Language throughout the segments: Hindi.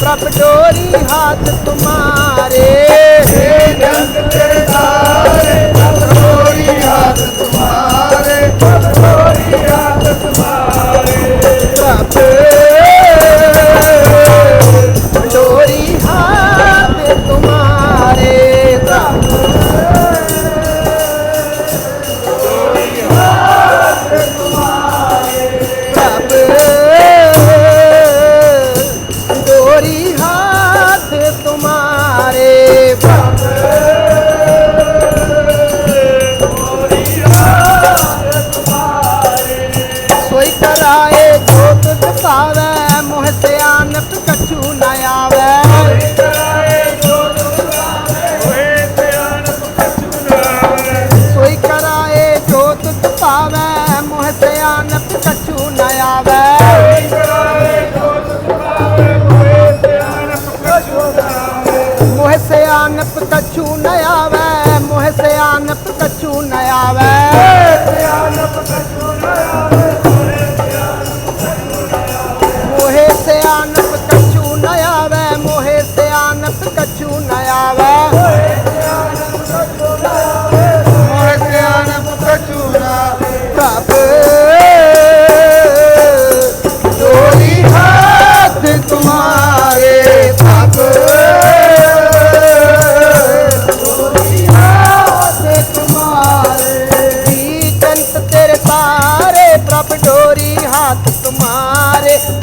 प्रभ डोरी हाथ तुम्हारे। जंत तेरे सारे प्रभोरी हाथ तुम्हारे। ਜਗਤ ਕਛੂ ਨਾ ਆਵੇ। ਕੋਈ ਕਰਾਏ ਜੋ ਤੁਤ ਪਾਵੇ ਮੋਹ ਸਿਆਨਤ ਕਛੂ ਨਾ ਆਵੇ। ਮੋਹ ਸਿਆਨਤ ਕਛੂ ਨਾ ਆਵੇ, ਮੋਹ ਸਿਆਨਤ ਕਛੂ ਨਾ ਆਵੇ। ਸਿਆਨਤ ਕਛੂ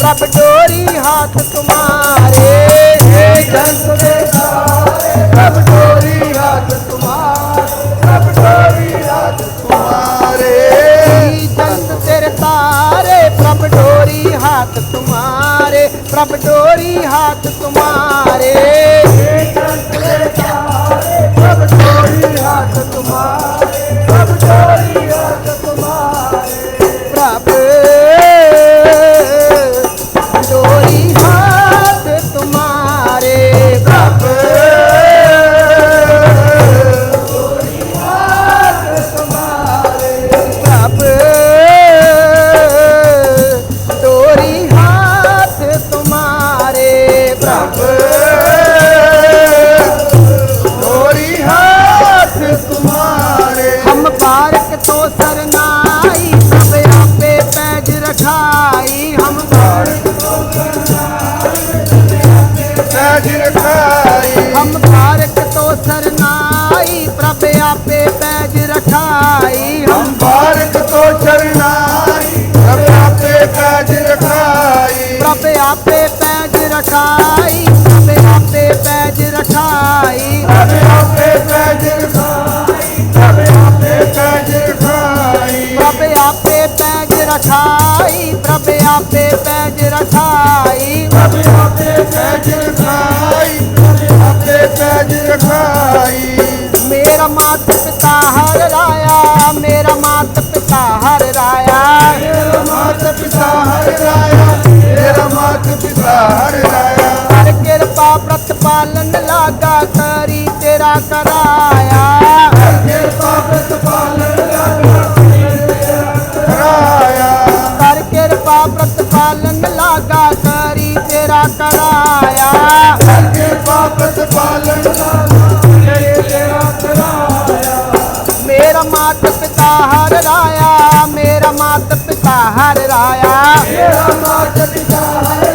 प्रभ डोरी हाथ तुम्हारे सब डोरी हाथ तुम्हारे प्रभ डोरी हाथ तुम्हारे। जंत तेरे तारे प्रभ डोरी हाथ तुम्हारे प्रभ डोरी हाथ तुम्हारे। हम बारक तो सरनाई प्रभ आपे पैज रखाई। हम हम भारत को चरनाई आपे काज रखाई प्रभ आपे पैज रखाई प्रभ आपे पैज रखाई। सब आपे काज रखाई सब आपे काज रखाई प्रभ आपे पैज रखाई प्रभ आपे पैज रखाई। सब आपे काज रखाई हर कृपा व्रत पालन लागा करी तेरा कराया। कृपा व्रत पालन कराया। हर कृपा व्रत पालन लागा करी तेरा कराया। कृपा व्रत पालन मेरा मात पिता हर राया मेरा मात पिता हर राया। मेरा मात पिता हर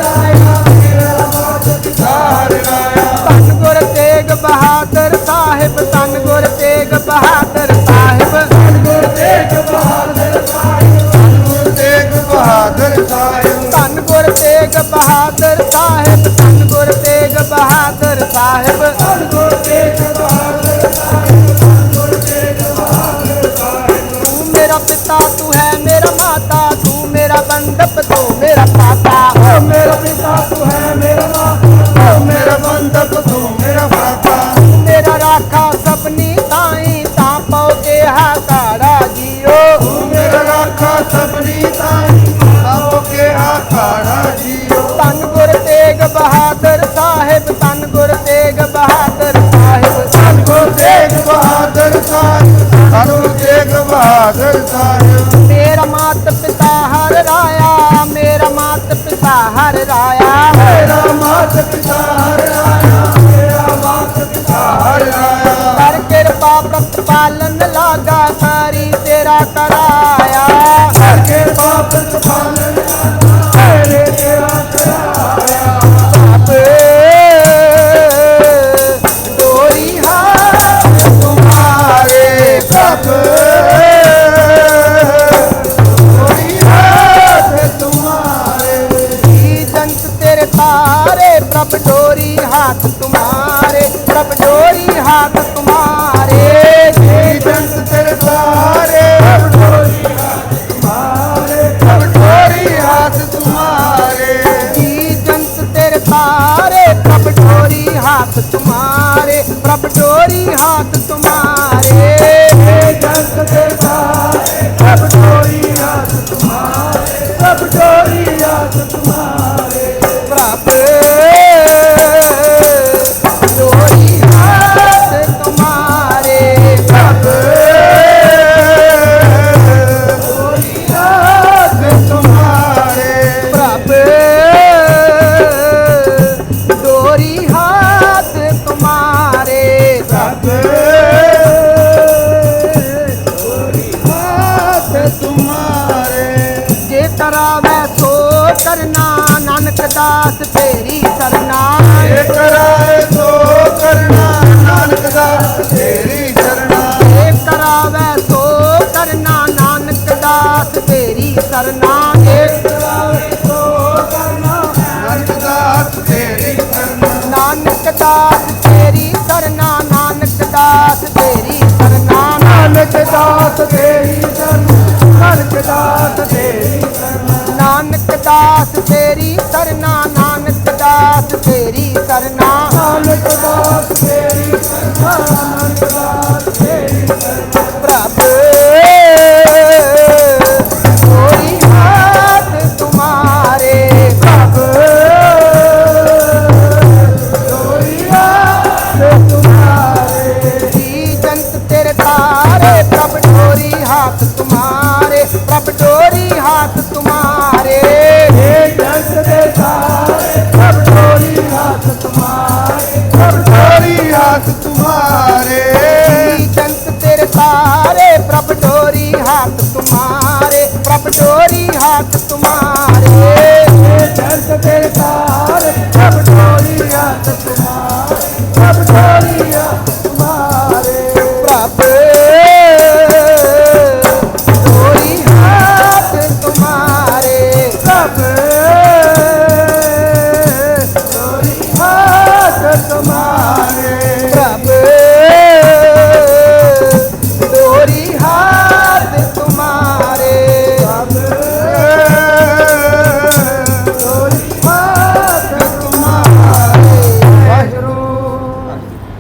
ਬਹਾਦਰ ਸਾਹਿਬ। ਗੁਰ ਤੇਗ ਬਹਾਦਰ ਸਾਹਿਬ। ਗੁਰ ਤੇਗ ਬਹਾਦਰ ਸਾਹਿਬ ਧੰਨ ਗੁਰ ਤੇਗ ਬਹਾਦਰ ਸਾਹਿਬ। ਧੰਨ ਗੁਰ ਤੇਗ ਬਹਾਦਰ ਸਾਹਿਬ ਗੁਰ ਲਾਗਾ ਸਾਰੀ ਤੇਰਾ ਕਰਾਇਆ ਹਰ ਕੇ ਪਾਪ ਤਫਾਨ ਦਾਸ ਤੇਰੀ ਸਰਨਾ ਏ ਕਰਾਏ ਸੋ ਕਰਨਾ ਨਾਨਕ ਦਾਸ ਤੇਰੀ ਸਰਨਾ। ਏ ਕਰਾਵੇ ਸੋ ਕਰਨਾ ਨਾਨਕ ਦਾਸ ਤੇਰੀ ਸਰਨਾ प्यार, जब डोरिया तो तुम्हारे, जब डोरिया तुम्हारे। प्रभु डोरी हाथ तुम्हारे। प्रभु डोरी हाथ तुम्हारे। प्रभु